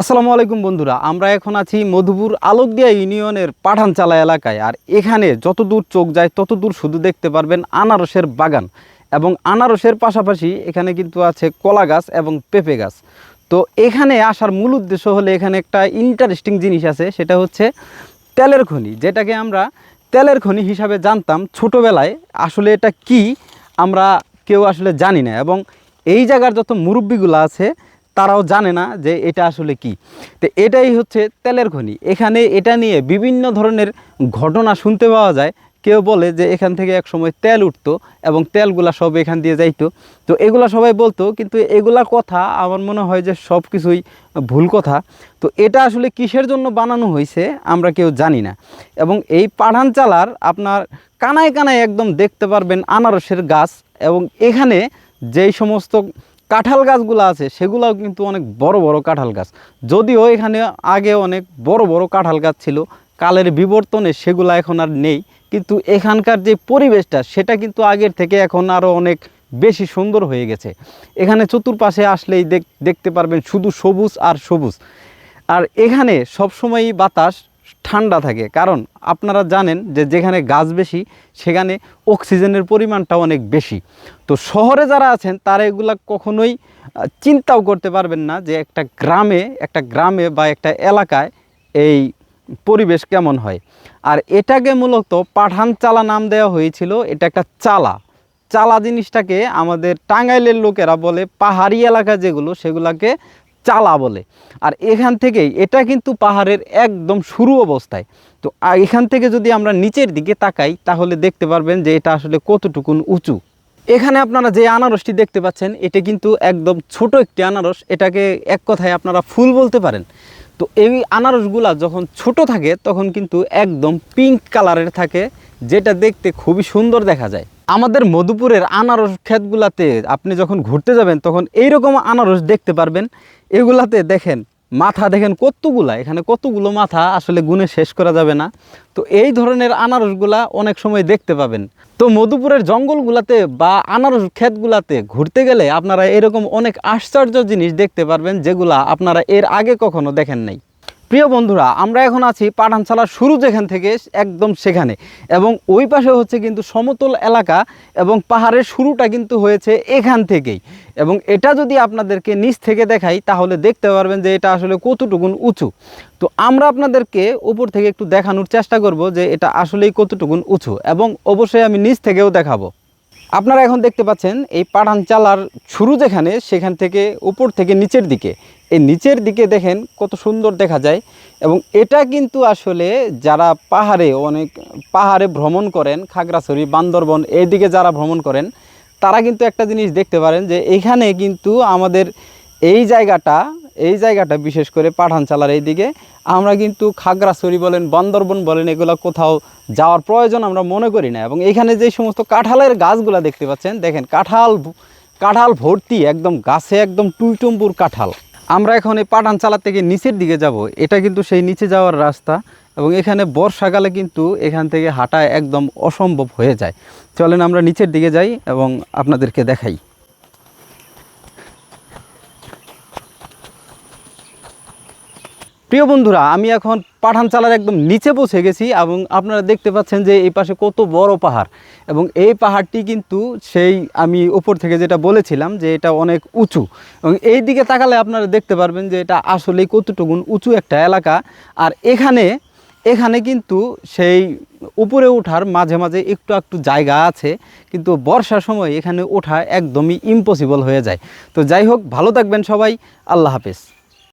আসসালামু আলাইকুম বন্ধুরা, আমরা এখন আছি মধুপুর আলোকদিয়া ইউনিয়নের পাঠানচালা এলাকায়। আর এখানে যত দূর চোখ যায় তত দূর শুধু দেখতে পারবেন আনারসের বাগান এবং আনারসের পাশাপাশি এখানে কিন্তু আছে কলা গাছ এবং পেঁপে গাছ। তো এখানে আসার মূল উদ্দেশ্য হলে এখানে একটা ইন্টারেস্টিং জিনিস আছে, সেটা হচ্ছে তেলের খনি। যেটাকে আমরা তেলের খনি হিসাবে জানতাম ছোটোবেলায়, আসলে এটা কি আমরা কেউ আসলে জানি না। এবং এই জায়গার যত মুরব্বিগুলো আছে তারাও জানে না যে এটা আসলে কি। তো এটাই হচ্ছে তেলের খনি। এখানে এটা নিয়ে বিভিন্ন ধরনের ঘটনা শুনতে পাওয়া যায়। কেউ বলে যে এখান থেকে এক সময় তেল উঠতো এবং তেলগুলা সব এখান দিয়ে যাইতো। তো এগুলা সবাই বলতো, কিন্তু এগুলা কথা আমার মনে হয় যে সব কিছুই ভুল কথা। তো এটা আসলে কিসের জন্য বানানো হয়েছে আমরা কেউ জানি না। এবং এই পাঠান চালার আপনার কানায় কানায় একদম দেখতে পারবেন আনারসের গাছ এবং এখানে যেই সমস্ত কাঁঠাল গাছগুলো আছে, সেগুলোও কিন্তু অনেক বড় বড় কাঁঠাল গাছ। যদিও এখানে আগে অনেক বড় বড় কাঁঠাল গাছ ছিল, কালের বিবর্তনে সেগুলো এখন আর নেই, কিন্তু এখানকার যে পরিবেশটা, সেটা কিন্তু আগের থেকে এখন আরও অনেক বেশি সুন্দর হয়ে গেছে। এখানে চতুর্পাশে আসলেই দেখ, দেখতে পারবেন শুধু সবুজ আর সবুজ। আর এখানে সবসময়ই বাতাস ঠান্ডা থাকে। কারণ আপনারা জানেন যে যেখানে গাছ বেশি, সেখানে অক্সিজেনের পরিমাণটা অনেক বেশি। তো শহরে যারা আছেন, তারা এগুলা কখনোই চিন্তাও করতে পারবেন না যে একটা গ্রামে একটা গ্রামে বা একটা এলাকায় এই পরিবেশ কেমন হয়। আর এটাকে মূলত পাঠান চালা নাম দেওয়া হয়েছিল, এটা একটা চালা। চালা জিনিসটাকে আমাদের টাঙ্গাইলের লোকেরা বলে পাহাড়ি এলাকা যেগুলো, সেগুলাকে চালা বলে। আর এখান থেকেই, এটা কিন্তু পাহাড়ের একদম শুরু অবস্থায়। তো এখান থেকে যদি আমরা নিচের দিকে তাকাই, তাহলে দেখতে পারবেন যে এটা আসলে কতটুকুন উঁচু। এখানে আপনারা যে আনারসটি দেখতে পাচ্ছেন, এটা কিন্তু একদম ছোট একটি আনারস। এটাকে এক কথায় আপনারা ফুল বলতে পারেন। তো এই আনারসগুলা যখন ছোট থাকে, তখন কিন্তু একদম পিঙ্ক কালারের থাকে, যেটা দেখতে খুবই সুন্দর দেখা যায়। আমাদের মধুপুরের আনারস ক্ষেতগুলাতে আপনি যখন ঘুরতে যাবেন, তখন এইরকম আনারস দেখতে পারবেন। এগুলাতে দেখেন মাথা দেখেন কতগুলা, এখানে কতগুলো মাথা আসলে গুনে শেষ করা যাবে না। তো এই ধরনের আনারসগুলা অনেক সময় দেখতে পাবেন। তো মধুপুরের জঙ্গলগুলাতে বা আনারস ক্ষেতগুলাতে ঘুরতে গেলে আপনারা এরকম অনেক আশ্চর্য জিনিস দেখতে পারবেন যেগুলা আপনারা এর আগে কখনো দেখেন নাই। প্রিয় বন্ধুরা, আমরা এখন আছি পাঠানশালার শুরু যেখান থেকে, একদম সেখানে। এবং ওই পাশে হচ্ছে কিন্তু সমতল এলাকা এবং পাহাড়ের শুরুটা কিন্তু হয়েছে এখান থেকেই। এবং এটা যদি আপনাদেরকে নিচ থেকে দেখাই, তাহলে দেখতে পারবেন যে এটা আসলে কতটুকুন উঁচু। তো আমরা আপনাদেরকে উপর থেকে একটু দেখানোর চেষ্টা করব যে এটা আসলেই কতটুকুন উঁচু। এবং অবশ্যই আমি নিচ থেকেও দেখাবো। আপনারা এখন দেখতে পাচ্ছেন, এই পাঠান চালার শুরু যেখানে, সেখান থেকে উপর থেকে নিচের দিকে। এই নিচের দিকে দেখেন কত সুন্দর দেখা যায়। এবং এটা কিন্তু আসলে যারা পাহাড়ে অনেক পাহাড়ে ভ্রমণ করেন, খাগড়াছড়ি, বান্দরবন, এইদিকে যারা ভ্রমণ করেন, তারা কিন্তু একটা জিনিস দেখতে পারেন যে এখানে কিন্তু আমাদের এই জায়গাটা এই জায়গাটা বিশেষ করে পাঠান চালার এইদিকে, আমরা কিন্তু খাগড়াছড়ি বলেন, বান্দরবন বলেন, এগুলো কোথাও যাওয়ার প্রয়োজন আমরা মনে করি না। এবং এখানে যে সমস্ত কাঁঠালের গাছগুলো দেখতে পাচ্ছেন, দেখেন কাঁঠাল কাঁঠাল ভর্তি, একদম গাছে একদম টুইটম্বুর কাঁঠাল। আমরা এখন এই পাঠান চালা থেকে নিচের দিকে যাব। এটা কিন্তু সেই নিচে যাওয়ার রাস্তা এবং এখানে বর্ষাকালে কিন্তু এখান থেকে হাঁটা একদম অসম্ভব হয়ে যায়। চলেন আমরা নিচের দিকে যাই এবং আপনাদেরকে দেখাই। প্রিয় বন্ধুরা, আমি এখন পাঠান চালার একদম নিচে পৌঁছে গেছি এবং আপনারা দেখতে পাচ্ছেন যে এই পাশে কত বড় পাহাড়। এবং এই পাহাড়টি কিন্তু সেই আমি উপর থেকে যেটা বলেছিলাম যে এটা অনেক উঁচু। এবং এই দিকে তাকালে আপনারা দেখতে পারবেন যে এটা আসলেই কতটুকুন উঁচু একটা এলাকা। আর এখানে এখানে কিন্তু সেই উপরে ওঠার মাঝে মাঝে একটু একটু জায়গা আছে, কিন্তু বর্ষার সময় এখানে ওঠা একদমই ইম্পসিবল হয়ে যায়। তো যাই হোক, ভালো থাকবেন সবাই। আল্লাহ হাফেজ।